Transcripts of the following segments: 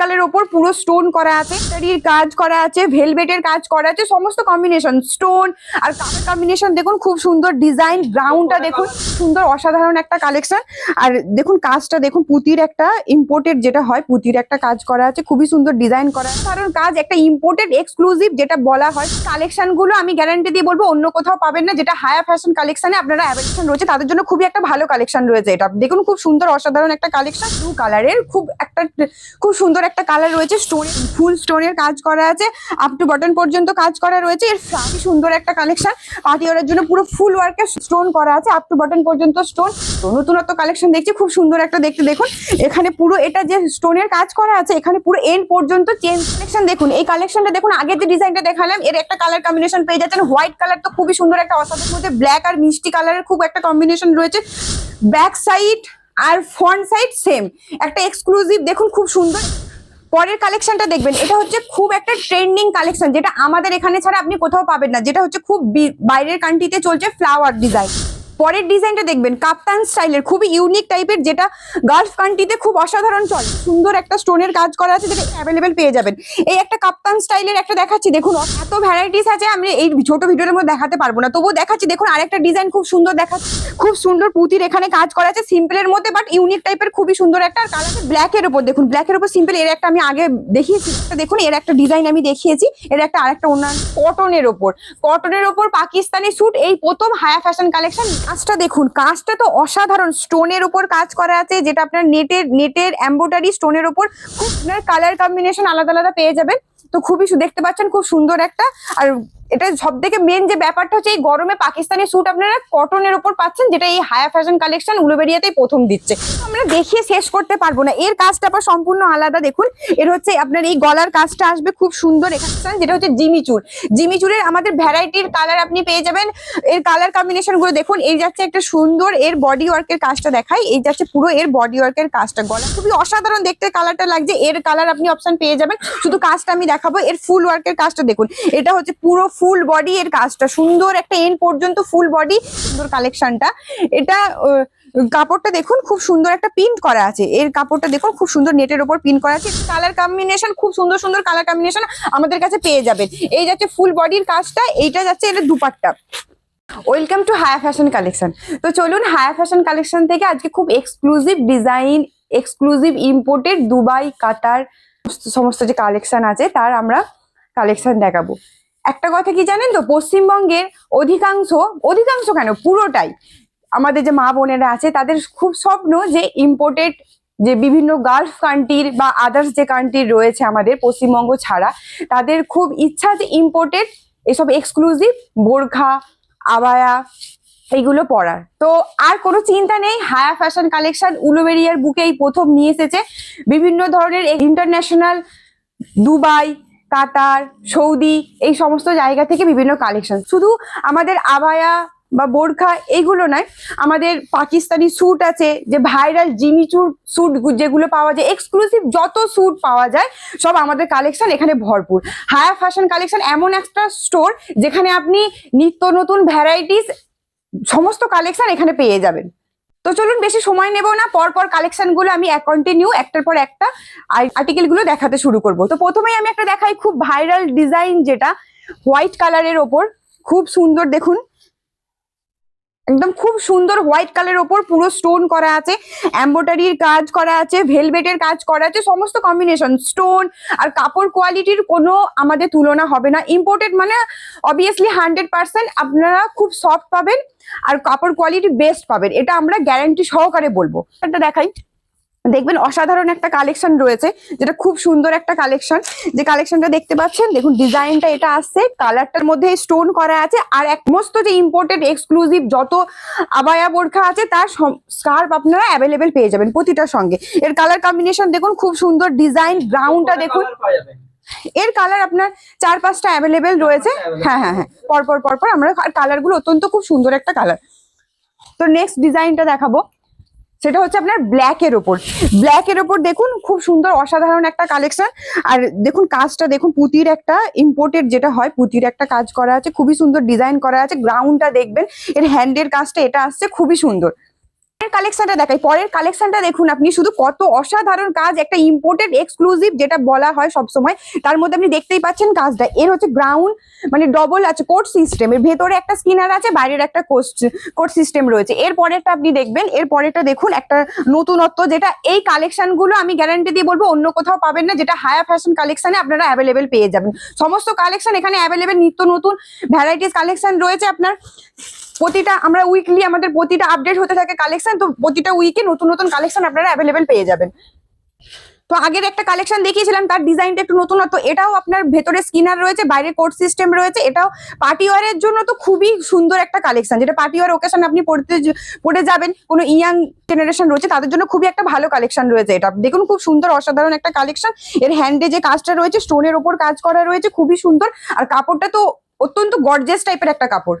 কালারের ওপর পুরো স্টোন করা আছে শাড়ির কাজ করা আছে ভেলভেটের কাজ করা আছে সমস্ত কম্বিনেশন স্টোন আর কালার কম্বিনেশন দেখুন খুব সুন্দর ডিজাইন গ্রাউন্ডটা দেখুন সুন্দর অসাধারণ একটা কালেকশন আর দেখুন কাজটা দেখুন পুতির একটা ইম্পোর্টেড যেটা হয় পুতির একটা কাজ করা আছে খুবই সুন্দর ডিজাইন করা আছে। কারণ কাজ একটা ইম্পোর্টেড এক্সক্লুসিভ যেটা বলা হয় কালেকশনগুলো আমি গ্যারান্টি দিয়ে বলব অন্য কোথাও পাবেন না যেটা হায়ার ফ্যাশন কালেকশনে আপনারা অ্যাভেলেশন রয়েছে তাদের জন্য খুবই একটা ভালো কালেকশন রয়েছে এটা। দেখুন খুব সুন্দর অসাধারণ একটা কালেকশন ব্লু কালারের খুব একটা খুব সুন্দর একটা কালার রয়েছে স্টোন ফুল স্টোনের কাজ করা আছে আপ টু বটন পর্যন্ত কাজ করা রয়েছে। এর ফ্রাকি সুন্দর একটা কালেকশন পার্টি ওয়ারের জন্য পুরো ফুল ওয়ার্কের স্টোন করা আছে আপ টু বটন পর্যন্ত স্টোন নতুনত্ব কালেকশন দেখছি, খুব সুন্দর একটা দেখতে দেখুন। এখানে পুরো এটা যে স্টোনের কাজ করা আছে, এখানে পুরো এন্ড পর্যন্ত চেঞ্জ কালেকশন দেখুন। এই কালেকশনটা দেখুন আগে যে ডিজাইনটা দেখালাম, এর একটা কালার কম্বিনেশন পেয়ে যাচ্ছেন। হোয়াইট কালার তো খুবই সুন্দর একটা অসাধারণ মধ্যে ব্ল্যাক আর মিষ্টি কালারের খুব একটা কম্বিনেশন রয়েছে। ব্যাক সাইড আর ফ্রন্ট সাইড সেম একটা এক্সক্লুসিভ দেখুন, খুব সুন্দর। পরের কালেকশনটা দেখবেন, এটা হচ্ছে খুব একটা ট্রেন্ডিং কালেকশন যেটা আমাদের এখানে ছাড়া আপনি কোথাও পাবেন না, যেটা হচ্ছে খুব বাইরের কান্ট্রিতে চলছে ফ্লাওয়ার ডিজাইন পরের ডিজাইনটা দেখবেন, কাপ্তান স্টাইলের, খুবই ইউনিক টাইপের যেটা গালফ কান্ট্রিতে খুব অসাধারণ চলে। সুন্দর একটা স্টোনের কাজ করা আছে যেটা অ্যাভেলেবেল পেয়ে যাবেন। এই একটা কাপ্তান স্টাইলের একটা দেখাচ্ছি, দেখুন, এত ভ্যারাইটিস আছে, আমি এই ছোট ভিডিওর মধ্যে দেখাতে পারব না। তবুও দেখাচ্ছি, দেখুন, আরেকটা ডিজাইন খুব সুন্দর দেখাচ্ছে। খুব সুন্দর পুঁতির এখানে কাজ করা আছে সিম্পলের মধ্যে বাট ইউনিক টাইপের খুবই সুন্দর একটা, আর কালার ব্ল্যাকের উপর, দেখুন ব্ল্যাকের উপর সিম্পল এর একটা আমি আগে দেখিয়েছি দেখুন, এর একটা ডিজাইন আমি দেখিয়েছি, এর একটা আরেকটা অন্যান্য কটনের ওপর কটনের ওপর পাকিস্তানি স্যুট এই প্রথম হায়া ফ্যাশন কালেকশন কাজটা দেখুন, কাজটা তো অসাধারণ। স্টোনের উপর কাজ করা আছে, যেটা আপনার নেটের নেটের এম্বোটারি স্টোনের উপর খুব কালার কম্বিনেশন আলাদা আলাদা পেয়ে যাবেন। তো খুবই দেখতে পাচ্ছেন খুব সুন্দর একটা, আর এটা সব থেকে মেন যে ব্যাপারটা হচ্ছে, এই গরমে পাকিস্তানি স্যুট আপনারা কটনের ওপর পাচ্ছেন, যেটা এই হায়া ফ্যাশন কালেকশন উলুবেরিয়াতেই প্রথম দিচ্ছে। আমরা দেখিয়ে শেষ করতে পারব না। এর কাজটা আবার সম্পূর্ণ আলাদা, দেখুন। এর হচ্ছে আপনার এই গলার কাজটা আসবে খুব সুন্দর এখানে, যেটা হচ্ছে জিমিচুর জিমিচুরের আমাদের ভ্যারাইটির কালার আপনি পেয়ে যাবেন। এর কালার কম্বিনেশনগুলো দেখুন, এই যাচ্ছে একটা সুন্দর এর বডি ওয়ার্কের কাজটা দেখায়। এই যাচ্ছে পুরো এর বডি ওয়ার্কের কাজটা। গলা খুবই অসাধারণ দেখতে কালারটা লাগছে। এর কালার আপনি অপশন পেয়ে যাবেন। শুধু কাজটা আমি দেখাবো, এর ফুল ওয়ার্কের কাজটা দেখুন। এটা হচ্ছে পুরো ফুল বডি এর কাজটা, সুন্দর একটা এন্ড পর্যন্ত ফুল বডি সুন্দর কালেকশনটা এটা কাপড়টা দেখুন, খুব সুন্দর একটা প্রিন্ট করা আছে। এর কাপড়টা দেখুন, খুব সুন্দর নেটের ওপর প্রিন্ট করা আছে। কালার কম্বিনেশন খুব সুন্দর সুন্দর কালার কম্বিনেশন আমাদের কাছে পেয়ে যাবেন। এই যাচ্ছে ফুল বডির কাজটা, এইটা যাচ্ছে এটা dupatta. Welcome to Haya fashion collection তো চলুন হায়া ফ্যাশন কালেকশন থেকে আজকে খুব exclusive design exclusive imported Dubai Qatar সমস্ত যে কালেকশন আছে, তার আমরা কালেকশন দেখাবো। একটা কথা কি জানেন তো? পশ্চিমবঙ্গের অধিকাংশ অধিকাংশ কেন? পুরোটাই। আমাদের যে মা বোনেরা আছে, তাদের খুব স্বপ্ন যে ইম্পোর্টেড যে বিভিন্ন গালফ কান্ট্রির বা আদার্স যে কান্ট্রি রয়েছে আমাদের পশ্চিমবঙ্গ ছাড়া, তাদের খুব ইচ্ছা যে ইম্পোর্টেড এসব এক্সক্লুসিভ বোরখা, আবায়া এইগুলো পরার। তো আর কোনো চিন্তা নেই, হায়া ফ্যাশন কালেকশন উলুবেরিয়ার বুকেই প্রথম নিয়ে এসেছে বিভিন্ন ধরনের ইন্টারন্যাশনাল দুবাই কাতার, সৌদি, এই সমস্ত জায়গা থেকে বিভিন্ন কালেকশন শুধু আমাদের আবায়া বা বোরখা এইগুলো নয়, আমাদের পাকিস্তানি স্যুট আছে, যে ভাইরাল জিমিচুর স্যুট যেগুলো পাওয়া যায় এক্সক্লুসিভ যত স্যুট পাওয়া যায়, সব আমাদের কালেকশন এখানে ভরপুর। হায়া ফ্যাশন কালেকশন এমন একটা স্টোর যেখানে আপনি নিত্য নতুন ভ্যারাইটিস সমস্ত কালেকশন এখানে পেয়ে যাবেন। তো চলুন বেশি সময় নেব না, পরপর পর কালেকশনগুলো আমি কন্টিনিউ একটার পর একটা আর্টিকেলগুলো দেখাতে শুরু করব। তো প্রথমেই আমি একটা দেখাই খুব ভাইরাল ডিজাইন যেটা হোয়াইট কালারের ওপর। খুব সুন্দর দেখুন। একদম খুব সুন্দর হোয়াইট কালারের ওপর পুরো স্টোন করা আছে এম্বোটারির কাজ করা আছে ভেলভেটের কাজ করা আছে, সমস্ত কম্বিনেশন স্টোন আর কাপড় কোয়ালিটির কোনো আমাদের তুলনা হবে না। ইম্পোর্টেড মানে অবভিয়াসলি হান্ড্রেড পার্সেন্ট আপনারা খুব সফট পাবেন আর কাপড় কোয়ালিটি বেস্ট পাবেন, এটা আমরা গ্যারান্টি সহকারে বলব। এটা দেখাই। দেখবেন অসাধারণ একটা কালেকশন রয়েছে যেটা খুব সুন্দর একটা কালেকশন যে কালেকশনটা দেখতে পাচ্ছেন দেখুন ডিজাইনটা এটা আসছে কালারটার মধ্যে স্টোন করা আছে আর একমস্ত যে ইম্পোর্টেড এক্সক্লুসিভ যত আবায়া বোরখা আছে তার স্কার্ফ আপনারা অ্যাভেলেবেল পেয়ে যাবেন প্রতিটার সঙ্গে। এর কালার কম্বিনেশন দেখুন খুব সুন্দর ডিজাইন গ্রাউন্ডটা দেখুন। এর কালার আপনার চার পাঁচটা অ্যাভেলেবেল রয়েছে। হ্যাঁ হ্যাঁ হ্যাঁ। পরপর পরপর আমরা কালারগুলো অত্যন্ত খুব সুন্দর একটা কালার তো নেক্সট ডিজাইনটা দেখাবো। সেটা হচ্ছে আপনার ব্ল্যাক এর ওপর ব্ল্যাক এর ওপর দেখুন, খুব সুন্দর, অসাধারণ একটা কালেকশন আর দেখুন, কাজটা দেখুন, পুতির একটা ইম্পোর্টেড যেটা হয়, পুতির একটা কাজ করা আছে, খুবই সুন্দর ডিজাইন করা আছে গ্রাউন্ডটা দেখবেন, এর হ্যান্ডের কাজটা, এটা আসছে খুবই সুন্দর। কালেকশনটা দেখাই। পরের কালেকশনটা দেখুন আপনি, শুধু কত অসাধারণ কাজ, একটা ইম্পোর্টেড এক্সক্লুসিভ যেটা বলা হয় সব সময় তার মধ্যে আপনি দেখতেই পাচ্ছেন কাজটা। এর হচ্ছে গ্রাউন্ড মানে ডবল আছে কোড সিস্টেম এর ভেতরে একটা স্কিনার আছে, বাইরের একটা কোড সিস্টেম রয়েছে। এর পরেরটা আপনি দেখবেন, এর পরেরটা দেখুন, একটা নতুনত্ব যেটা এই কালেকশনগুলো আমি গ্যারান্টি দিয়ে বলব, অন্য কোথাও পাবেন না, যেটা হায়ার ফ্যাশন কালেকশনে আপনারা অ্যাভেলেবেল পেয়ে যাবেন। সমস্ত কালেকশন এখানে অ্যাভেলেবেল নিত্য নতুন ভ্যারাইটিস কালেকশন রয়েছে আপনার। প্রতিটা, আমরা উইকলি আমাদের প্রতিটা আপডেট হতে থাকে কালেকশন তো প্রতিটা উইকে নতুন নতুন কালেকশন আপনারা অ্যাভেলেবেল পেয়ে যাবেন। তো আগের একটা কালেকশন দেখিয়েছিলাম, তার ডিজাইনটা একটু নতুনত্ব এটাও আপনার ভেতরে স্কিনার রয়েছে, বাইরে কোড সিস্টেম রয়েছে, এটাও পার্টি ওয়ারের জন্য তো খুবই সুন্দর একটা কালেকশন যেটা পার্টি ওয়ার ওকেশন আপনি পড়তে পড়ে যাবেন, কোনো ইয়াং জেনারেশন রয়েছে, তাদের জন্য খুবই একটা ভালো কালেকশন রয়েছে এটা। দেখুন খুব সুন্দর, অসাধারণ একটা কালেকশন এর হ্যান্ডে যে কাজটা রয়েছে স্টোনের ওপর কাজ করা রয়েছে, খুবই সুন্দর, আর কাপড়টা তো অত্যন্ত গর্জেস টাইপের একটা কাপড়।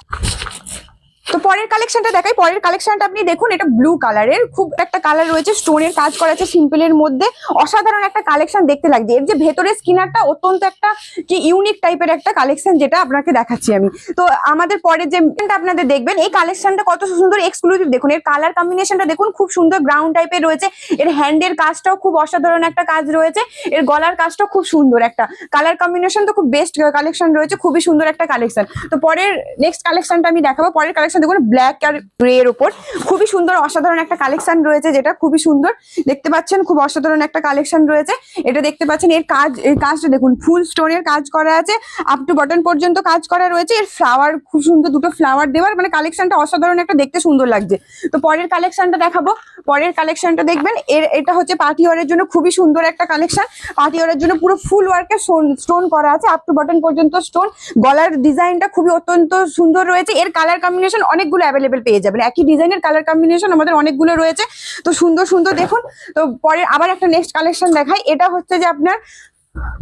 তো পরের কালেকশনটা দেখাই। পরের কালেকশনটা আপনি দেখুন, এটা ব্লু কালারের খুব একটা কালার রয়েছে স্টোনের কাজ করা আছে সিম্পলের মধ্যে। অসাধারণ একটা কালেকশন দেখতে লাগছে। এর যে ভেতরের স্কিনারটা অত্যন্ত একটা কি ইউনিক টাইপের একটা কালেকশন যেটা আপনাকে দেখাচ্ছি আমি। তো আমাদের পরের যে আপনাদের দেখবেন, এই কালেকশনটা কত সুন্দর এক্সক্লুসিভ দেখুন, এর কালার কম্বিনেশনটা দেখুন, খুব সুন্দর গ্রাউন্ড টাইপের রয়েছে। এর হ্যান্ডের কাজটাও খুব অসাধারণ একটা কাজ রয়েছে। এর গলার কাজটাও খুব সুন্দর একটা। কালার কম্বিনেশন তো খুব বেস্ট কালেকশন রয়েছে, খুবই সুন্দর একটা কালেকশন তো পরের নেক্সট কালেকশনটা আমি দেখাবো। পরের কালেকশন দেখুন ব্ল্যাক আর গ্রে এর উপর। খুবই সুন্দর অসাধারণ একটা কালেকশন রয়েছে যেটা, খুবই সুন্দর। দেখতে পাচ্ছেন, খুব অসাধারণ একটা কালেকশন রয়েছে। এটা দেখতে পাচ্ছেন, এর কাজ, এর কাজটা দেখুন ফুল স্টোনের কাজ করা আছে। আপ টু বটন পর্যন্ত কাজ করা রয়েছে। এর ফ্লাওয়ার খুব সুন্দর দুটো ফ্লাওয়ার দেওয়ার মানে কালেকশনটা অসাধারণ একটা দেখতে সুন্দর লাগছে। তো পরের কালেকশনটা দেখাবো। পরের কালেকশনটা দেখবেন, এর, এটা হচ্ছে পার্টি ওয়ারের জন্য খুবই সুন্দর একটা কালেকশন পার্টি ওয়ারের জন্য পুরো ফুল ওয়ার্কের স্টোন করা আছে। আপ টু বটন পর্যন্ত স্টোন গলার ডিজাইনটা খুবই অত্যন্ত সুন্দর রয়েছে। এর কালার কম্বিনেশন অনেকগুলো অ্যাভেলেবেল পেয়ে যাবেন। একই ডিজাইনের কালার কম্বিনেশন আমাদের অনেকগুলো রয়েছে। তো সুন্দর সুন্দর দেখুন। তো পরে আবার একটা নেক্সট কালেকশন দেখাই। এটা হচ্ছে যে আপনার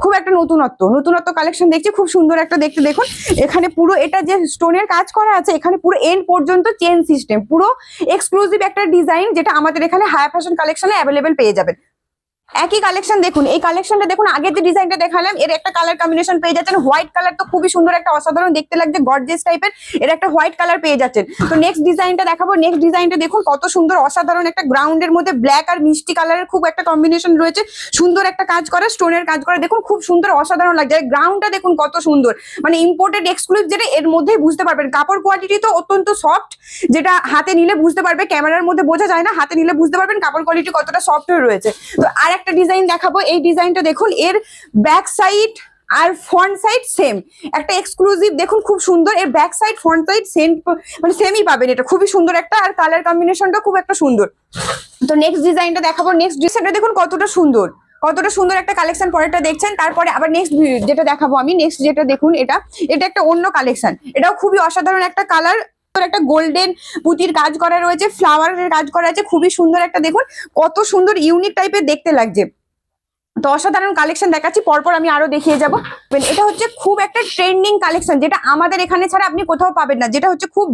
খুব একটা নতুনত্ব। নতুনত্ব কালেকশন দেখছি, খুব সুন্দর একটা দেখতে দেখুন। এখানে পুরো এটা যে স্টোনের কাজ করা আছে, এখানে পুরো এন্ড পর্যন্ত চেন সিস্টেম পুরো এক্সক্লুসিভ একটা ডিজাইন যেটা আমাদের এখানে হায়ার ফ্যাশন কালেকশনে অ্যাভেলেবেল পেয়ে যাবেন। একই কালেকশন দেখুন, এই কালেকশনটা দেখুন, আগের যে ডিজাইনটা দেখালাম, এর একটা কালার কম্বিনেশন পেয়ে যাচ্ছেন। হোয়াইট কালার তো খুবই সুন্দর একটা অসাধারণ দেখতে লাগছে গর্জেস টাইপের এর একটা হোয়াইট কালার পেয়ে যাচ্ছেন। তো নেক্সট ডিজাইনটা দেখাবো নেক্সট ডিজাইনটা দেখুন, কত সুন্দর, অসাধারণ একটা গ্রাউন্ডের মধ্যে ব্ল্যাক আর মিষ্টি কালারের খুব একটা কম্বিনেশন রয়েছে। সুন্দর একটা কাজ করা স্টোনের কাজ করা, দেখুন, খুব সুন্দর, অসাধারণ লাগছে। আর গ্রাউন্ডটা দেখুন, কত সুন্দর। মানে ইম্পোর্টেড এক্সক্লুসিভ যেটা, এর মধ্যেই বুঝতে পারবেন। কাপড় কোয়ালিটি তো অত্যন্ত সফট যেটা হাতে নিলে বুঝতে পারবে ক্যামেরার মধ্যে বোঝা যায় না, হাতে নিলে বুঝতে পারবেন, কাপড় কোয়ালিটি কতটা সফট হয়ে রয়েছে। তো আর একটা ডিজাইন দেখাবো। এই ডিজাইনটা দেখুন, এর ব্যাক সাইড আর ফ্রন্ট সাইড সেম একটা এক্সক্লুসিভ দেখুন খুব সুন্দর, এর back side front side same মানে সেমই পাবেন এটা। খুবই সুন্দর একটা, আর কালার কম্বিনেশনটা খুব একটা সুন্দর। তো নেক্সট ডিজাইনটা দেখাবো। নেক্সট ডিজাইনটা দেখুন কতটা সুন্দর। কতটা সুন্দর একটা কালেকশন পরেরটা দেখছেন। তারপরে আবার নেক্সট যেটা দেখাবো আমি। নেক্সট যেটা দেখুন এটা এটা একটা অন্য কালেকশন এটাও খুবই অসাধারণ একটা কালার একটা গোল্ডেন পুঁতির কাজ করা রয়েছে ফ্লাওয়ারের কাজ করা আছে, খুবই সুন্দর একটা দেখুন, কত সুন্দর ইউনিক টাইপের দেখতে লাগছে। তো অসাধারণ কালেকশন দেখাচ্ছি, পরপর আমি আরও দেখিয়ে যাব। এটা হচ্ছে খুব একটা ট্রেন্ডিং কালেকশন যেটা আমাদের এখানে ছাড়া আপনি কোথাও পাবেন না। যেটা হচ্ছে খুব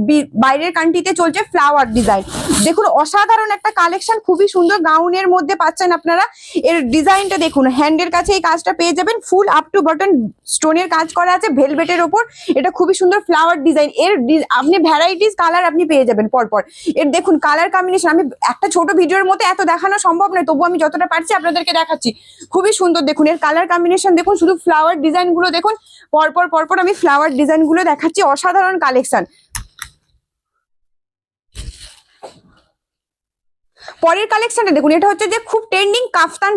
বাইরের কান্ট্রিতে চলছে ফ্লাওয়ার ডিজাইন দেখুন, অসাধারণ একটা কালেকশন খুবই সুন্দর গাউনের মধ্যে পাচ্ছেন আপনারা। এর ডিজাইনটা দেখুন হ্যান্ডের কাছে এই কাজটা পেয়ে যাবেন। ফুল আপ টু বটন স্টোনের কাজ করা আছে ভেলভেটের ওপর। এটা খুবই সুন্দর ফ্লাওয়ার ডিজাইন এর আপনি ভ্যারাইটিস কালার আপনি পেয়ে যাবেন পরপর। এর দেখুন কালার কম্বিনেশন আমি একটা ছোট ভিডিওর মধ্যে এত দেখানো সম্ভব নয় তবু আমি যতটা পারছি আপনাদেরকে দেখাচ্ছি। খুবই সুন্দর দেখুন। এর কালার কম্বিনেশন দেখুন, শুধু ফ্লাওয়ার ডিজাইনগুলো দেখুন, পরপর পরপর আমি ফ্লাওয়ার ডিজাইনগুলো দেখাচ্ছি, অসাধারণ কালেকশন পরের কালেকশনটা দেখুন, এটা হচ্ছে যে খুব ট্রেন্ডিং কাফতান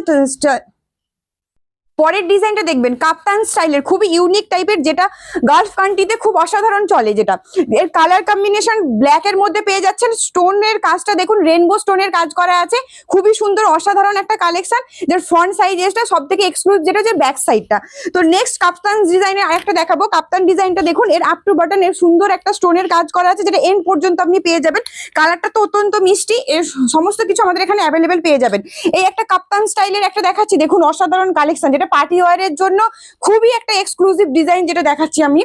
পরের ডিজাইনটা দেখবেন, কাপ্তান স্টাইলের খুবই ইউনিক টাইপের যেটা গালফ কান্ট্রিতে খুব অসাধারণ চলে যেটা। এর কালার কম্বিনেশন ব্ল্যাক এর মধ্যে পেয়ে যাচ্ছেন স্টোনের কাজটা দেখুন রেনবো স্টোনের কাজ করা আছে, খুবই সুন্দর, অসাধারণ একটা কালেকশন যার ফ্রন্ট সাইজটা সব থেকে এক্সক্লুসিভ যেটা হচ্ছে ব্যাক সাইডটা তো নেক্সট কাপ্তান ডিজাইনের আরেকটা দেখাবো, কাপ্তান ডিজাইনটা দেখুন, এর আপ টু বাটন এর সুন্দর একটা স্টোনের কাজ করা আছে, যেটা এন্ড পর্যন্ত আপনি পেয়ে যাবেন। কালারটা তো অত্যন্ত মিষ্টি, এর সমস্ত কিছু আমাদের এখানে অ্যাভেলেবেল পেয়ে যাবেন। এই একটা কাপ্তান স্টাইলের একটা দেখাচ্ছি, দেখুন, অসাধারণ কালেকশন যেটা পার্টি ওয়ারের জন্য খুবই একটা এক্সক্লুসিভ ডিজাইন যেটা দেখাচ্ছি আমি।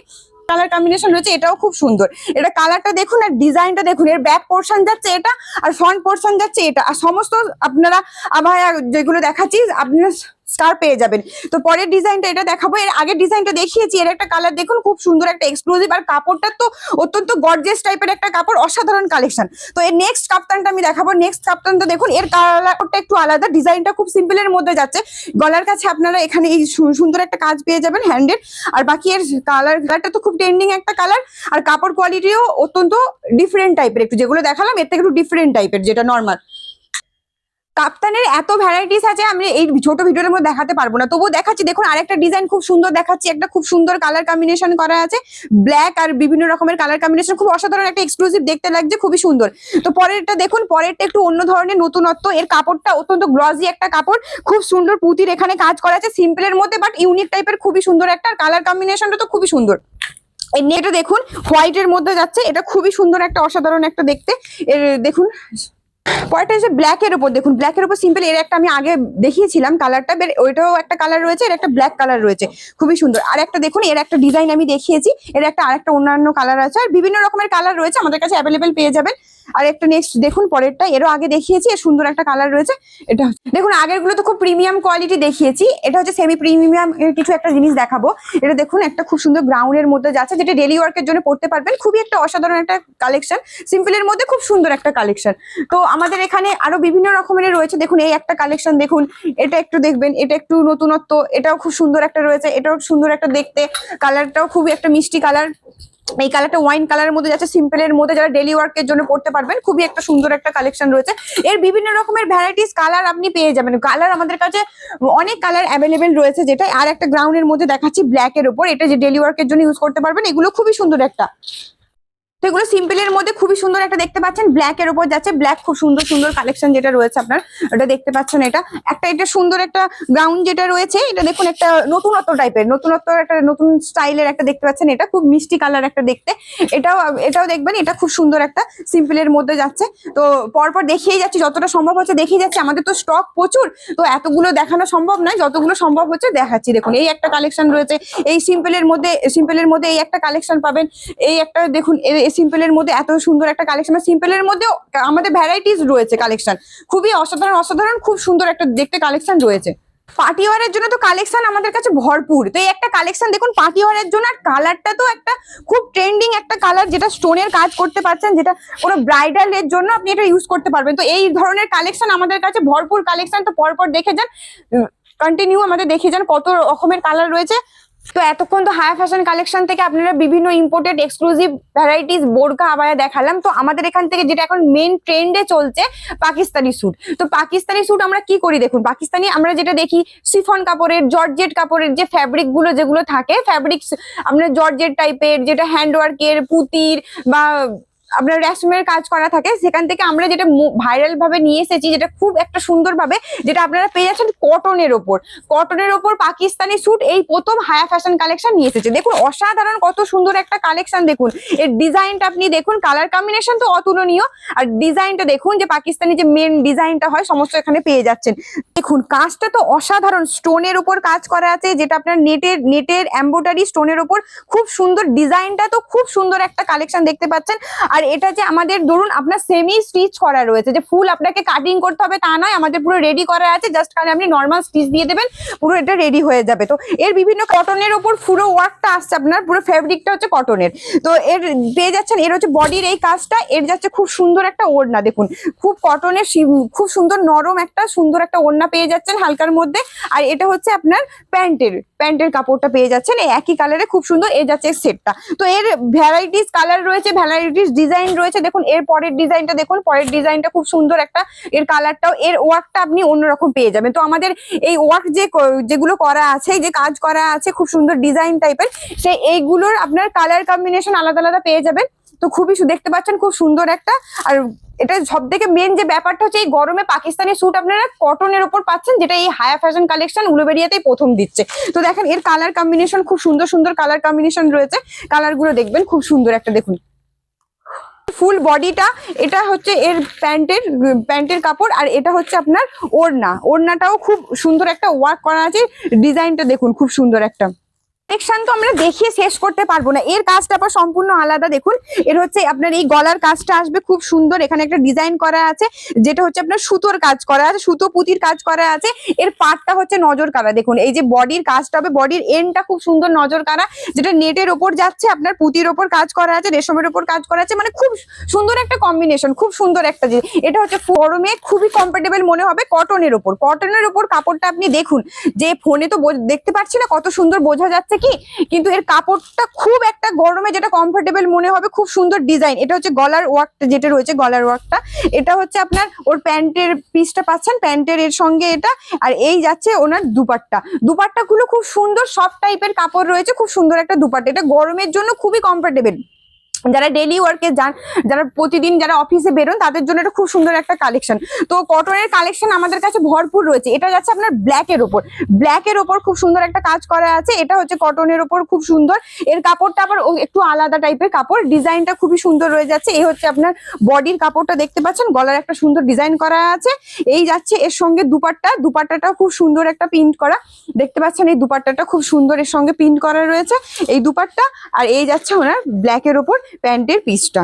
কালার কম্বিনেশন রয়েছে এটাও খুব সুন্দর। এটা কালারটা দেখুন আর ডিজাইনটা দেখুন, এর ব্যাক পোর্শন যাচ্ছে এটা আর ফ্রন্ট পোর্শন যাচ্ছে এটা। আর সমস্ত আপনারা আমার যেগুলো দেখাচ্ছি, আপনারা স্কার পেয়ে যাবেন। তো পরের ডিজাইনটা এটা দেখাবো। এর আগের ডিজাইনটা দেখিয়েছি। এর একটা কালার দেখুন, খুব সুন্দর একটা এক্সক্লুসিভ আর কাপড়টা তো অত্যন্ত গর্জিয়াস টাইপের একটা কাপড়, অসাধারণ কালেকশন তো এর নেক্সট কাপ্তানটা আমি দেখাবো। নেক্সট কাপ্তানটা দেখুন, এর কালারটা একটু আলাদা। ডিজাইনটা খুব সিম্পলের মধ্যে যাচ্ছে। গলার কাছে আপনারা এখানে এই সুন্দর একটা কাজ পেয়ে যাবেন হ্যান্ডের আর বাকি এর কালার কালারটা তো খুব ট্রেন্ডিং একটা কালার আর কাপড় কোয়ালিটিও অত্যন্ত ডিফারেন্ট টাইপের একটু যেগুলো দেখালাম, এর থেকে একটু ডিফারেন্ট টাইপের যেটা নর্মাল কাপ্তানের এত ভ্যারাইটিস আছে, আমি এই ছোট ভিডিওর মধ্যে দেখাতে পারব না। তবুও দেখাচ্ছি, দেখুন আরেকটা ডিজাইন খুব সুন্দর দেখাচ্ছি, একটা খুব সুন্দর কালার কম্বিনেশন করা আছে। ব্ল্যাক আর বিভিন্ন রকমের কালার কম্বিনেশন খুব অসাধারণ একটা এক্সক্লুসিভ দেখতে লাগছে, খুবই সুন্দর। তো পরেরটা দেখুন, পরেরটা একটু অন্য ধরনের নতুনত্ব, এর কাপড়টা অত্যন্ত গ্লজি একটা কাপড়, খুব সুন্দর পুঁতির এখানে কাজ করা আছে সিম্পলের মধ্যে বাট ইউনিক টাইপের খুবই সুন্দর একটা কালার কম্বিনেশনটা তো খুবই সুন্দর। এটা দেখুন হোয়াইটের মধ্যে যাচ্ছে, এটা খুবই সুন্দর একটা, অসাধারণ একটা দেখতে। এর দেখুন পরেরটা হচ্ছে ব্ল্যাক এর উপর। দেখুন ব্ল্যাক এর উপর সিম্পল এর একটা আমি আগে দেখিয়েছিলাম কালারটা ওইটাও একটা কালার রয়েছে, এর একটা ব্ল্যাক কালার রয়েছে। খুবই সুন্দর। আর একটা দেখুন, এর একটা ডিজাইন আমি দেখিয়েছি, এর একটা আরেকটা অন্যান্য কালার আছে, আর বিভিন্ন রকমের কালার রয়েছে, আমাদের কাছে অ্যাভেলেবেল পেয়ে যাবেন। আর একটা নেক্সট দেখুন, পরেরটা, এরও আগে দেখিয়েছি, এর সুন্দর একটা কালার রয়েছে। এটা দেখুন আগেরগুলো তো খুব প্রিমিয়াম কোয়ালিটি দেখিয়েছি, এটা হচ্ছে সেমি প্রিমিয়াম কিছু একটা জিনিস দেখাবো। এটা দেখুন, একটা খুব সুন্দর গ্রাউন্ডের মধ্যে যাচ্ছে, যেটা ডেলি ওয়ার্কের জন্য পড়তে পারবেন। খুবই একটা অসাধারণ একটা কালেকশন সিম্পলের মধ্যে খুব সুন্দর একটা কালেকশন তো আমাদের এখানে আরও বিভিন্ন রকমের রয়েছে। দেখুন, এই একটা কালেকশন দেখুন, এটা একটু দেখবেন, এটা একটু নতুনত্ব, এটাও খুব সুন্দর একটা রয়েছে, এটাও সুন্দর একটা দেখতে কালারটাও খুবই একটা মিষ্টি কালার এই কালারটা ওয়াইন কালারের মধ্যে যাচ্ছে সিম্পলের মধ্যে যারা ডেলি ওয়ার্কের জন্য পড়তে পারবেন, খুবই একটা সুন্দর একটা কালেকশন রয়েছে। এর বিভিন্ন রকমের ভ্যারাইটিস কালার আপনি পেয়ে যাবেন। কালার আমাদের কাছে অনেক কালার অ্যাভেলেবেল রয়েছে যেটা, আর একটা গ্রাউন্ডের মধ্যে দেখাচ্ছি ব্ল্যাক এর উপর, এটা যে ডেলি ওয়ার্কের জন্য ইউজ করতে পারবেন, এগুলো খুবই সুন্দর একটা। তো এগুলো সিম্পলের মধ্যে খুবই সুন্দর একটা দেখতে পাচ্ছেন। ব্ল্যাক এর উপর যাচ্ছে। ব্ল্যাক খুব সুন্দর সুন্দর কালেকশন যেটা রয়েছে আপনার, ওটা দেখতে পাচ্ছেন এটা। একটা এটা সুন্দর একটা গ্রাউন্ড যেটা রয়েছে, এটা দেখুন একটা নতুনত্ব টাইপের নতুনত্ব একটা, নতুন স্টাইলের একটা দেখতে পাচ্ছেন এটা, খুব মিষ্টি কালার একটা দেখতে। এটাও এটাও দেখবেন, এটা খুব সুন্দর একটা সিম্পলের মধ্যে যাচ্ছে। তো পরপর দেখিয়ে যাচ্ছি, যতটা সম্ভব হচ্ছে দেখিয়ে যাচ্ছি। আমাদের তো স্টক প্রচুর, তো এতগুলো দেখানো সম্ভব নয়, যতগুলো সম্ভব হচ্ছে দেখাচ্ছি। দেখুন, এই একটা কালেকশন রয়েছে, এই সিম্পলের মধ্যে সিম্পলের মধ্যে এই একটা কালেকশন পাবেন, এই একটা দেখুন সিম্পলের মধ্যে এত সুন্দর একটা কালেকশন বা সিম্পলের মধ্যে আমাদের ভ্যারাইটিস রয়েছে কালেকশন খুবই অসাধারণ অসাধারণ, খুব সুন্দর একটা দেখতে কালেকশন রয়েছে। পার্টি ওয়ারের জন্য তো কালেকশন আমাদের কাছে ভরপুর। তো এই একটা কালেকশন দেখুন পার্টি ওয়ারের জন্য আর কালারটা তো একটা খুব ট্রেন্ডিং একটা কালার যেটা স্টোনের কাজ করতে পারছেন, যেটা কোনো ব্রাইডাল এর জন্য আপনি এটা ইউজ করতে পারবেন। তো এই ধরনের কালেকশন আমাদের কাছে ভরপুর কালেকশন তো পরপর দেখে যান কন্টিনিউ আমাদের দেখে যান কত রকমের কালার রয়েছে। তো এতক্ষণ তো হায়ার ফ্যাশন কালেকশন থেকে আপনারা বিভিন্ন ইম্পোর্টেড এক্সক্লুসিভ ভ্যারাইটিস বোরকা, আবায়া দেখালাম। তো আমাদের এখান থেকে যেটা এখন মেন ট্রেন্ডে চলছে, পাকিস্তানি স্যুট তো পাকিস্তানি স্যুট আমরা কি করি দেখুন? পাকিস্তানি আমরা যেটা দেখি সিফন কাপড়ের জর্জেট কাপড়ের যে ফ্যাব্রিকগুলো যেগুলো থাকে ফ্যাব্রিক আমরা জর্জেট টাইপের যেটা হ্যান্ডওয়ার্কের পুতির বা আপনার রেশমের কাজ করা থাকে, সেখান থেকে আমরা যেটা ভাইরাল ভাবে নিয়ে এসেছি, যেটা খুব একটা সুন্দর ভাবে যেটা আপনারা পেয়ে যাচ্ছেন কটনের ওপর। কটনের ওপর পাকিস্তানি স্যুট এই প্রথম হায়া ফ্যাশন কালেকশন নিয়ে এসেছে। দেখুন, অসাধারণ কত সুন্দর একটা কালেকশন দেখুন। এর ডিজাইনটা আপনি দেখুন কালার কম্বিনেশন তো অতুলনীয়। আর ডিজাইনটা দেখুন যে পাকিস্তানি যে মেন ডিজাইনটা হয়, সমস্ত এখানে পেয়ে যাচ্ছেন। দেখুন, কাজটা তো অসাধারণ। স্টোনের ওপর কাজ করা আছে, যেটা আপনার নেটের নেটের এম্বোটারি স্টোনের ওপর। খুব সুন্দর ডিজাইনটা তো খুব সুন্দর একটা কালেকশন দেখতে পাচ্ছেন। আর এটা যে আমাদের ধরুন আপনার সেমি স্টিচ করা রয়েছে, যে ফুল আপনাকে কাটিং করতে হবে তা নয়, আমাদের পুরো রেডি করা আছে জাস্ট খালি আপনি নর্মাল স্টিচ দিয়ে দেবেন, পুরো এটা রেডি হয়ে যাবে। তো এর বিভিন্ন কটনের ওপর পুরো ওয়ার্কটা আসছে আপনার, পুরো ফেব্রিকটা হচ্ছে কটনের তো এর পেয়ে যাচ্ছেন, এর হচ্ছে বডির এই কাজটা, এর যাচ্ছে খুব সুন্দর একটা ওড়না, দেখুন। খুব কটনের খুব সুন্দর নরম একটা, সুন্দর একটা ওড়না পেয়ে যাচ্ছেন হালকার মধ্যে। আর এটা হচ্ছে আপনার প্যান্টের প্যান্টের কাপড়টা পেয়ে যাচ্ছেন, এই একই কালারে খুব সুন্দর, এ যাচ্ছে সেটটা তো এর ভ্যারাইটিস কালার রয়েছে ভ্যারাইটিস ডিজাইন রয়েছে, দেখুন, এর পরের ডিজাইনটা দেখুন, পরের ডিজাইনটা খুব সুন্দর একটা, এর কালারটাও এর ওয়ার্কটা আপনি অন্যরকম পেয়ে যাবেন। তো আমাদের এই ওয়ার্ক যে যেগুলো করা আছে, যে কাজ করা আছে, খুব সুন্দর ডিজাইন টাইপের সেই এইগুলোর আপনার কালার কম্বিনেশন আলাদা আলাদা পেয়ে যাবেন। তো খুবই দেখতে পাচ্ছেন, খুব সুন্দর একটা, আর এটা সব থেকে মেন যে ব্যাপারটা হচ্ছে, এই গরমে পাকিস্তানি স্যুট আপনারা কটনের উপর পাচ্ছেন, যেটা এই হায়া ফ্যাশন কালেকশন উলুবেরিয়াতেই প্রথম দিচ্ছে। তো দেখেন, এর কালার কম্বিনেশন খুব সুন্দর সুন্দর কালার কম্বিনেশন রয়েছে। কালারগুলো দেখবেন, খুব সুন্দর একটা, দেখুন। ফুল বডিটা, এটা হচ্ছে এর প্যান্টের প্যান্টের কাপড় আর এটা হচ্ছে আপনার ওড়না। ওড়নাটাও খুব সুন্দর একটা ওয়ার্ক করা আছে। ডিজাইনটা দেখুন, খুব সুন্দর একটা। সেকশন তো আমরা দেখিয়ে শেষ করতে পারব না। এর কাজটা আবার সম্পূর্ণ আলাদা। দেখুন, এর হচ্ছে আপনার এই গলার কাজটা আসবে খুব সুন্দর। এখানে একটা ডিজাইন করা আছে, যেটা হচ্ছে আপনার সুতোর কাজ করা আছে, সুতো পুঁতির কাজ করা আছে। এর পাটটা হচ্ছে নজর কারা দেখুন, এই যে বডির কাজটা হবে বডির এন্ডটা খুব সুন্দর নজর কারা যেটা নেটের ওপর যাচ্ছে, আপনার পুঁতির ওপর কাজ করা আছে, রেশমের ওপর কাজ করা আছে মানে খুব সুন্দর একটা কম্বিনেশন খুব সুন্দর একটা জিনিস। এটা হচ্ছে গরমে খুবই কমফোর্টেবল মনে হবে কটনের ওপর। কটনের ওপর কাপড়টা আপনি দেখুন, যে ফোনে তো দেখতে পাচ্ছি না কত সুন্দর বোঝা যাচ্ছে কি? কিন্তু এর কাপড়টা খুব একটা গরমে যেটা কমফোর্টেবল মনে হবে, খুব সুন্দর ডিজাইন এটা হচ্ছে গলার ওয়ার্কটা যেটা রয়েছে, গলার ওয়ার্কটা এটা হচ্ছে আপনার ওর প্যান্টের পিসটা পাচ্ছেন, প্যান্টের এর সঙ্গে এটা। আর এই যাচ্ছে ওনার দুপাট্টা। দুপাট্টা গুলো খুব সুন্দর সব টাইপের কাপড় রয়েছে, খুব সুন্দর একটা দুপাট্টা। এটা গরমের জন্য খুবই কমফোর্টেবল যারা ডেলি ওয়ার্কে যান, যারা প্রতিদিন যারা অফিসে বেরোন, তাদের জন্য এটা খুব সুন্দর একটা কালেকশন তো কটনের কালেকশন আমাদের কাছে ভরপুর রয়েছে। এটা যাচ্ছে আপনার ব্ল্যাকের ওপর ব্ল্যাকের ওপর খুব সুন্দর একটা কাজ করা আছে। এটা হচ্ছে কটনের ওপর খুব সুন্দর। এর কাপড়টা আবার একটু আলাদা টাইপের কাপড়। ডিজাইনটা খুবই সুন্দর রয়ে যাচ্ছে। এই হচ্ছে আপনার বডির কাপড়টা দেখতে পাচ্ছেন। গলার একটা সুন্দর ডিজাইন করা আছে। এই যাচ্ছে এর সঙ্গে দুপাট্টা। দুপাট্টাটাও খুব সুন্দর একটা প্রিন্ট করা। দেখতে পাচ্ছেন এই দুপাট্টাটা খুব সুন্দর এর সঙ্গে প্রিন্ট করা রয়েছে। এই দুপাট্টা আর এই যাচ্ছে ওনার ব্ল্যাকের ওপর প্যান্টের পিসটা।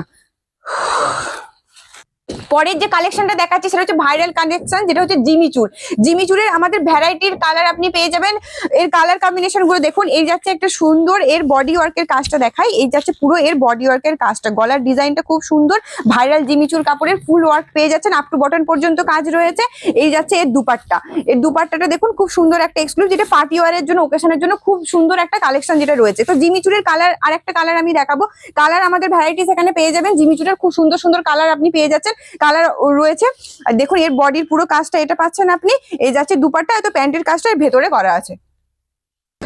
পরের যে কালেকশনটা দেখাচ্ছি সেটা হচ্ছে ভাইরাল কালেকশন যেটা হচ্ছে জিমিচুর জিমিচুরের আমাদের ভ্যারাইটির কালার আপনি পেয়ে যাবেন। এর কালার কম্বিনেশনগুলো দেখুন এই যাচ্ছে একটা সুন্দর, এর বডি ওয়ার্কের কাজটা দেখাই এই যাচ্ছে পুরো এর বডি ওয়ার্কের কাজটা। গলার ডিজাইনটা খুব সুন্দর ভাইরাল জিমি জিমিচুর কাপড়ের ফুল ওয়ার্ক পেয়ে যাচ্ছেন আপ টু বটন পর্যন্ত কাজ রয়েছে। এই যাচ্ছে এর দুপাট্টা। এর দুপাট্টাটা দেখুন, খুব সুন্দর একটা এক্সক্লুসিভ যেটা পার্টি ওয়ারের জন্য ওকেশনের জন্য খুব সুন্দর একটা কালেকশন যেটা রয়েছে। তো জিমি জিমিচুরের কালার আর একটা কালার আমি দেখাবো। কালার আমাদের ভ্যারাইটিস এখানে পেয়ে যাবেন। জিমি জিমিচুরের খুব সুন্দর সুন্দর কালার আপনি পেয়ে যাচ্ছেন। কালার রয়েছে। আর দেখুন, এর বডির পুরো কাজটা এটা পাচ্ছেন আপনি। এই যাচ্ছে দুপাট্টা এত প্যান্টের কাজটা এর ভেতরে করা আছে।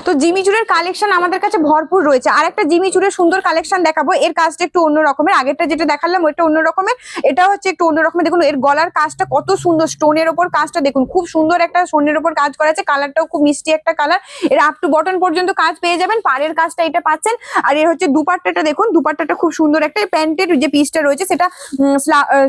তো জিমি চুরের কালেকশন আমাদের কাছে ভরপুর রয়েছে। আর একটা জিমি চুরের সুন্দর কালেকশন দেখাবো। এর কাজটা একটু অন্য রকমের। আগেরটা যেটা দেখালাম, ওইটা অন্য রকমের। এটা হচ্ছে একটু অন্য রকমের। দেখুন, এর গলার কাজটা কত সুন্দর। স্টোনের ওপর কাজটা দেখুন, খুব সুন্দর একটা স্টোনের ওপর কাজ করা আছে। কালারটাও খুব মিষ্টি একটা কালারের আপ টু বটন পর্যন্ত কাজ পেয়ে যাবেন। পাড়ের কাজটা এটা পাচ্ছেন। আর এর হচ্ছে দুপাট্টাটা দেখুন, দুপাট্টাটা খুব সুন্দর একটা প্যান্টের যে পিসটা রয়েছে, সেটা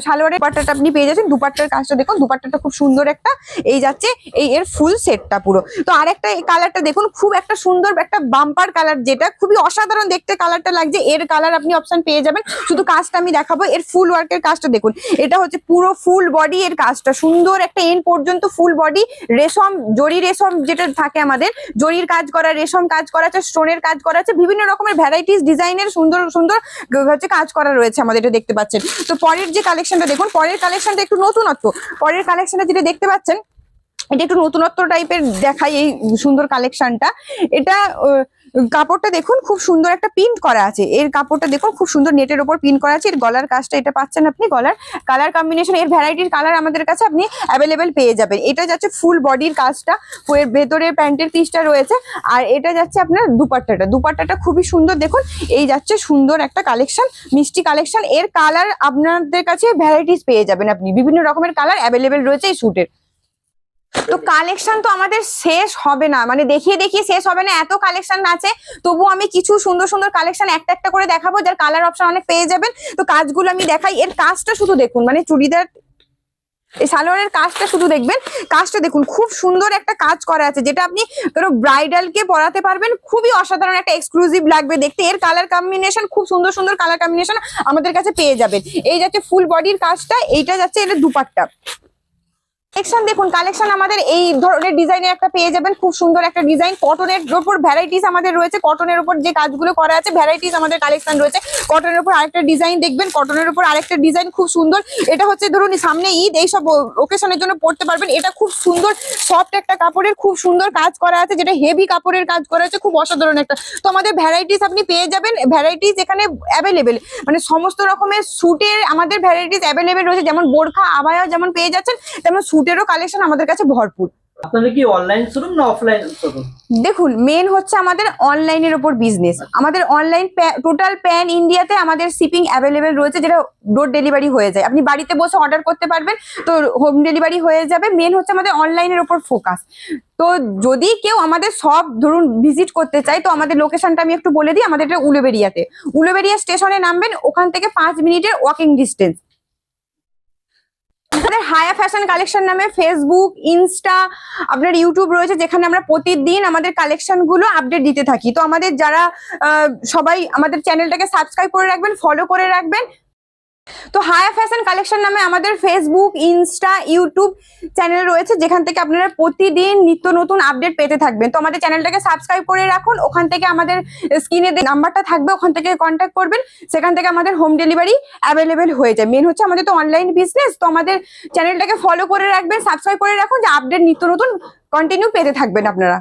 সালোয়ারের পাট্টাটা আপনি পেয়ে যাচ্ছেন। দুপাট্টার কাজটা দেখুন, দুপাট্টাটা খুব সুন্দর একটা। এই যাচ্ছে, এই এর ফুল সেটটা পুরো। তো আরেকটা এই কালারটা দেখুন, খুব একটা সুন্দর একটা বাম্পার কালার যেটা খুবই অসাধারণ দেখতে কালারটা লাগছে। এর কালার আপনি অপশন পেয়ে যাবেন। শুধু কাজটা আমি দেখাবো। এর ফুল ওয়ার্কের কাজটা দেখুন। এটা হচ্ছে পুরো ফুল বডি এর কাজটা। সুন্দর একটা এন পর্যন্ত ফুল বডি রেশম জরি রেশম যেটা থাকে আমাদের জরির কাজ করা, রেশম কাজ করা আছে, স্টোনের কাজ করা আছে, বিভিন্ন রকমের ভ্যারাইটিস ডিজাইনের সুন্দর সুন্দর হচ্ছে কাজ করা রয়েছে আমাদের, এটা দেখতে পাচ্ছেন। তো পরের যে কালেকশনটা দেখুন, পরের কালেকশনটা একটু নতুনত্ব। পরের কালেকশনটা যেটা দেখতে পাচ্ছেন এটা একটু নতুনত্ব টাইপের দেখাই এই সুন্দর কালেকশনটা এটা কাপড়টা দেখুন, খুব সুন্দর একটা প্রিন্ট করা আছে। এর কাপড়টা দেখুন, খুব সুন্দর নেটের ওপর প্রিন্ট করা আছে। এর গলার কাজটা এটা পাচ্ছেন আপনি, গলার কালার কম্বিনেশন এর ভ্যারাইটির কালার আমাদের কাছে আপনি অ্যাভেলেবেল পেয়ে যাবেন। এটা যাচ্ছে ফুল বডির কাজটা, এর ভেতরে প্যান্টের পিসটা রয়েছে, আর এটা যাচ্ছে আপনার দুপাট্টাটা। দুপাট্টাটা খুবই সুন্দর, দেখুন, এই যাচ্ছে সুন্দর একটা কালেকশন মিষ্টি কালেকশন এর কালার আপনাদের কাছে ভ্যারাইটিস পেয়ে যাবেন আপনি। বিভিন্ন রকমের কালার অ্যাভেলেবেল রয়েছে এই স্যুটের তো কালেকশন তো আমাদের শেষ হবে না। মানে দেখিয়ে দেখিয়ে শেষ হবে না। এত কালেকশন আছে। তবু আমি কিছু সুন্দর সুন্দর কালেকশন একটা একটা করে দেখাবো। যার কালার অপশন অনেক পেয়ে যাবেন। তো কাজগুলো আমি দেখাই। এর কাজটা শুধু দেখুন। মানে চুড়িদার এই সালোয়ারের কাজটা শুধু দেখবেন। কাজটা দেখুন। খুব সুন্দর একটা কাজ করা আছে। যেটা আপনি ধরো ব্রাইডালকে পরাতে পারবেন। খুবই অসাধারণ একটা এক্সক্লুসিভ লাগবে দেখতে। এর কালার কম্বিনেশন খুব সুন্দর সুন্দর কালার কম্বিনেশন আমাদের কাছে পেয়ে যাবেন। এই যাচ্ছে ফুল বডির কাজটা। এইটা যাচ্ছে এটা দুপাট্টা। কালেকশন দেখুন কালেকশন আমাদের এই ধরনের ডিজাইনের একটা পেয়ে যাবেন। খুব সুন্দর একটা ডিজাইন কটনের উপর ভ্যারাইটিস আমাদের রয়েছে। কটনের উপর যে কাজগুলো করা আছে ভ্যারাইটিস আমাদের কালেকশন রয়েছে। কটনের উপর আরেকটা ডিজাইন দেখবেন। কটনের উপর আরেকটা ডিজাইন খুব সুন্দর। এটা হচ্ছে, ধরুন, সামনে ঈদ, এইসব ওকেশনের জন্য পড়তে পারবেন। এটা খুব সুন্দর সফট একটা কাপড়ের খুব সুন্দর কাজ করা আছে, যেটা হেভি কাপড়ের কাজ করা আছে। খুব অসাধারণ একটা। তো আমাদের ভ্যারাইটিস আপনি পেয়ে যাবেন। ভ্যারাইটিস এখানে অ্যাভেলেবেল মানে সমস্ত রকমের স্যুটের আমাদের ভ্যারাইটিস অ্যাভেলেবেল রয়েছে। যেমন বোরখা আবায়া যেমন পেয়ে যাচ্ছেন, তেমন স্যুটেরও কালেকশন আমাদের কাছে ভরপুর। আপনাদের কি অনলাইন শোরুম না অফলাইন শোরুম দেখুন মেন হচ্ছে আমাদের অনলাইনের ওপর বিজনেস আমাদের অনলাইন টোটাল প্যান ইন্ডিয়াতে আমাদের শিপিং অ্যাভেলেবেল রয়েছে যেটা ডোর ডেলিভারি হয়ে যায়। আপনি বাড়িতে বসে অর্ডার করতে পারবেন তো হোম ডেলিভারি হয়ে যাবে। মেন হচ্ছে আমাদের অনলাইনের ওপর ফোকাস তো যদি কেউ আমাদের সব ধরুন ভিজিট করতে চায় তো আমাদের লোকেশনটা আমি একটু বলে দিই আমাদের এটা উলুবেরিয়াতে। উলুবেরিয়া স্টেশনে নামবেন ওখান থেকে পাঁচ মিনিটের ওয়াকিং ডিস্টেন্স আমাদের হায়া ফ্যাশন কালেকশন নামে ফেসবুক ইনস্টা আপনার ইউটিউব রয়েছে, যেখানে আমরা প্রতিদিন আমাদের কালেকশনগুলো আপডেট দিতে থাকি। তো আমাদের যারা সবাই আমাদের চ্যানেলটাকে সাবস্ক্রাইব করে রাখবেন ফলো করে রাখবেন তো হায়া ফ্যাশন কালেকশন নামে আমাদের ফেসবুক ইনস্টা ইউটিউব চ্যানেল রয়েছে, যেখান থেকে আপনারা প্রতিদিন নিত্য নতুন আপডেট পেতে থাকবেন। তো আমাদের চ্যানেলটাকে সাবস্ক্রাইব করে রাখুন, ওখান থেকে আমাদের স্ক্রিনে নাম্বারটা থাকবে, ওখান থেকে কন্ট্যাক্ট করবেন, সেখান থেকে আমাদের হোম ডেলিভারি অ্যাভেলেবেল হয়ে যায়। মেন হচ্ছে আমাদের তো অনলাইন বিজনেস তো আমাদের চ্যানেলটাকে ফলো করে রাখবেন সাবস্ক্রাইব করে রাখুন, যে আপডেট নিত্য নতুন কন্টিনিউ পেতে থাকবেন আপনারা।